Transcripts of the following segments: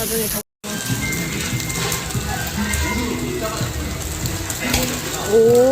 나중에 더. 오.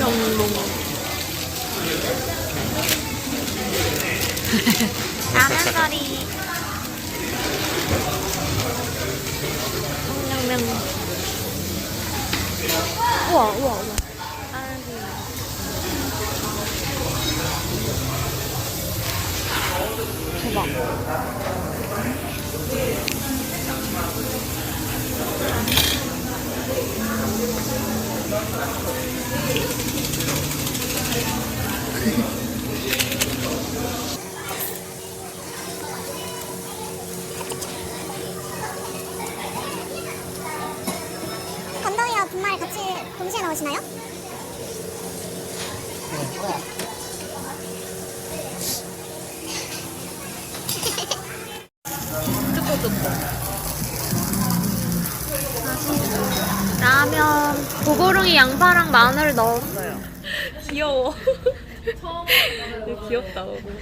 영롱. 라면 거리. 평양면. 우와, 우와, 우와. 아이고. 대박. 건더기와 분말 같이 동시에 넣으시나요? 뜯고 고고릉이 양파랑 마늘 넣었어요. 귀여워. 귀엽다. 너무.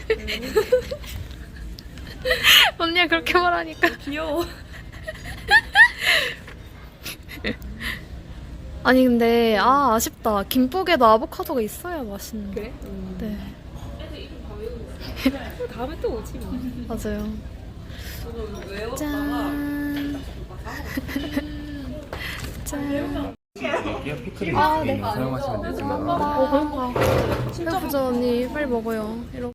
언니가 그렇게 말하니까 귀여워. 아니 근데 아 아쉽다 김복에도 아보카도가 있어야 맛있는데 그래? 네 다음에 또 오지 뭐. 맞아요 외웠다가 짠 짠. 여기요 피클이 아, 네. 사용하시면 되지만 어 배고파 배고프죠 언니 빨리 먹어요 이렇게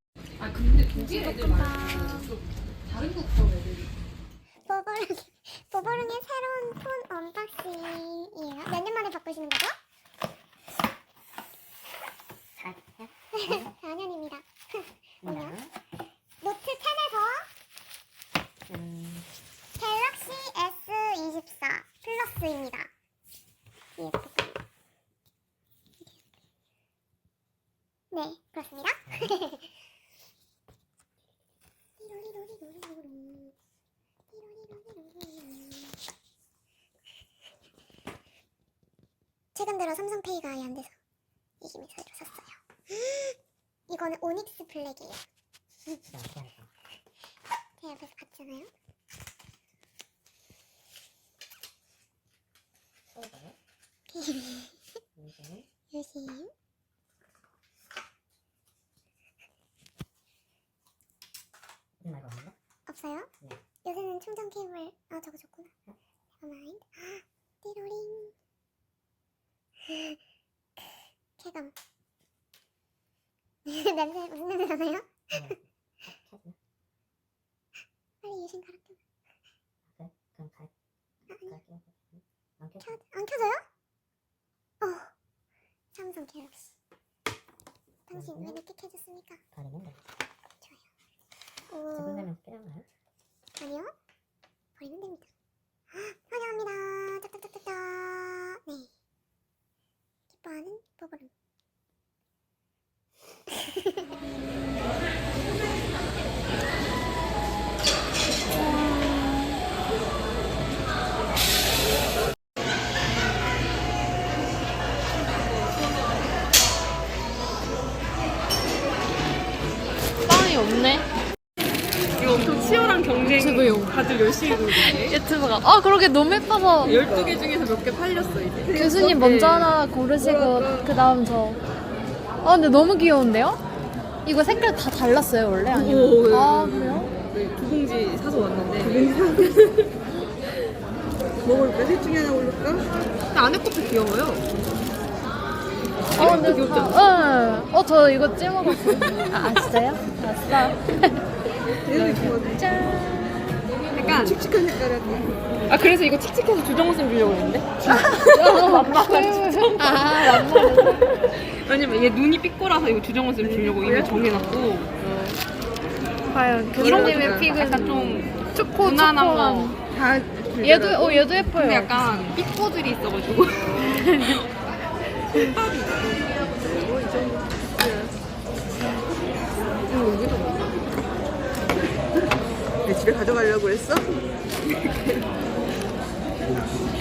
보보릉, 보보릉의 새로운 폰 언박싱이에요. 몇 년 만에 바꾸시는 거죠? 4년입니다. 뭐야? 노트 10에서 갤럭시 S24 플러스입니다. 예, 볼까요? 네, 그렇습니다. 최근 들어 삼성페이가 아예 안 돼서 이 김에 새로 샀어요. 이거는 오닉스 블랙이에요. 제 옆에서 봤잖아요. 유심. 없어요? 요새는 충전 케이블 아 저거 줬구나. 잠깐만. 띠로링. 쾌감. 냄새 무슨 냄새 나나요? 빨리 유심 갈아 껴. 그럼 갈, 아니 갈게요. 안 켜? 켜, 안 켜져요? 어. 삼성 갤럭시. 당신 왜 늦게 켜졌습니까? 돼. 어... 제분사면 필요한가요? 아니요. 버리면 됩니다. 아, 환영합니다. 짝짝짝짝짝. 네. 기뻐하는 버블음. 빵이 없네. 다들 열심히 돌리네. 유튜브가. 아, 그러게 너무 예뻐서. 12개 중에서 몇 개 팔렸어, 이제. 교수님 먼저 하나 고르시고, 그 다음 저. 아, 근데 너무 귀여운데요? 이거 색깔 다 달랐어요, 원래? 아니면? 오, 네. 아, 그래요? 네, 두 봉지 사서 왔는데. 먹을까? 셋 중에 하나 고를까? 근데 안에 것도 귀여워요. 어, 근데 귀엽지 다, 응. 어, 저 이거 찍어봤어요. 아, 아, 진짜요? 아싸. 얘도 귀여워. 짠. 약간 칙칙한 색깔 같아. 아, 그래서 이거 칙칙해서 주정훈 주려고 했는데? 아, 왜냐면 얘 눈이 삐꼬라서 이거 주정훈 쌤 주려고 이미 정해놨고. 과연 교수님의 픽은 약간 좀 초코, 무난한 초코한. 거. 다 얘도, 어, 얘도 예뻐요. 근데 약간 삐꼬들이 있어가지고. 내 집에 가져가려고 했어?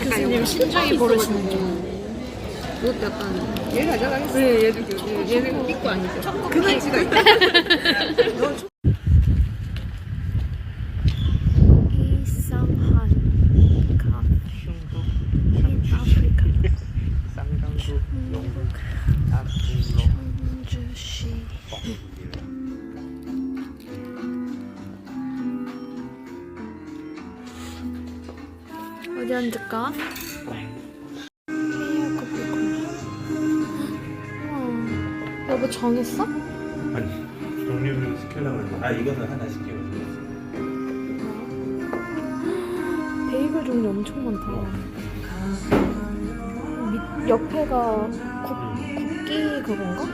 교수님 신중히 고르시는 중. 이것도 약간. 얘 가져가겠어. 네, 얘도 귀여워. 얘는 삐꼬 아니죠? 그만. 너이 어디 앉을까? 여보 정했어? 아니 종류를 시키려고 했는데 아 이거는 하나 시키고 베이글 종류 엄청 많다. 밑, 옆에가 국, 국기 그건가?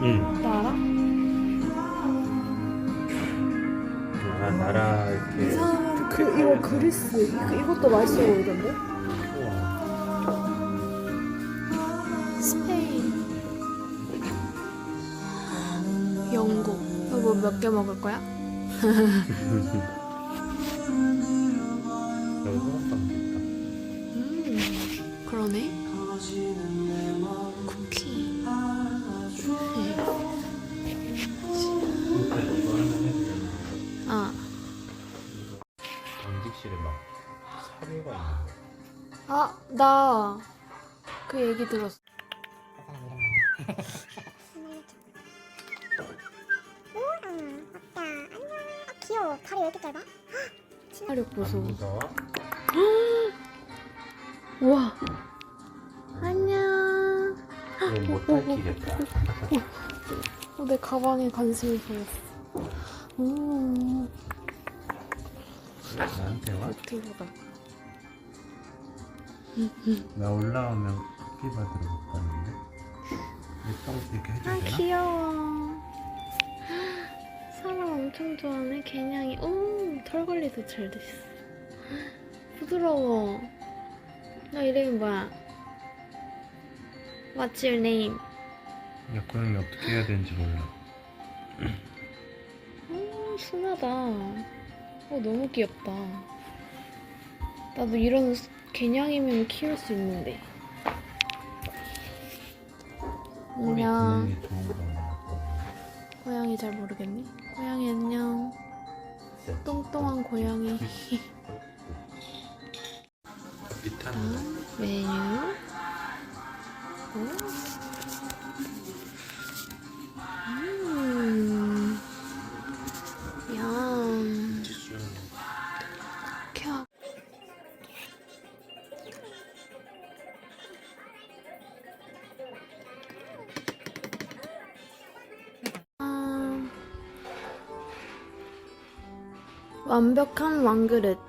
응나 알아? 아, 나라 이렇게 그 이거 그리스 이거, 이것도 맛있어 보이던데? 스페인. 영국. 여보 몇개 먹을 거야? 여기 음 그러네. 쿠키 아, 나 그 얘기 들었어. 아 귀여워 다리 왜 이렇게 짧아? 시나력 보소. 무서워? 우와. 안녕. 이거 못 밝히겠다 어, 내 가방에 관심이 보였어. 음, 나한테 와? 나 올라오면 커피 받으러 못 가는데 이렇게 이렇게 해줘야 아, 되나? 귀여워. 사람 엄청 좋아하네, 개냥이. 오, 털 관리도 잘 됐어. 부드러워. 너 이름이 뭐야? What's your name? 야 고양이 어떻게 해야 되는지 몰라 오, 순하다. 어, 너무 귀엽다. 나도 이런 수- 개냥이면 키울 수 있는데. 안녕. 고양이 잘 모르겠네. 고양이 안녕. 똥똥한 고양이. 비타민 메뉴. 오. 완벽한 왕그릇.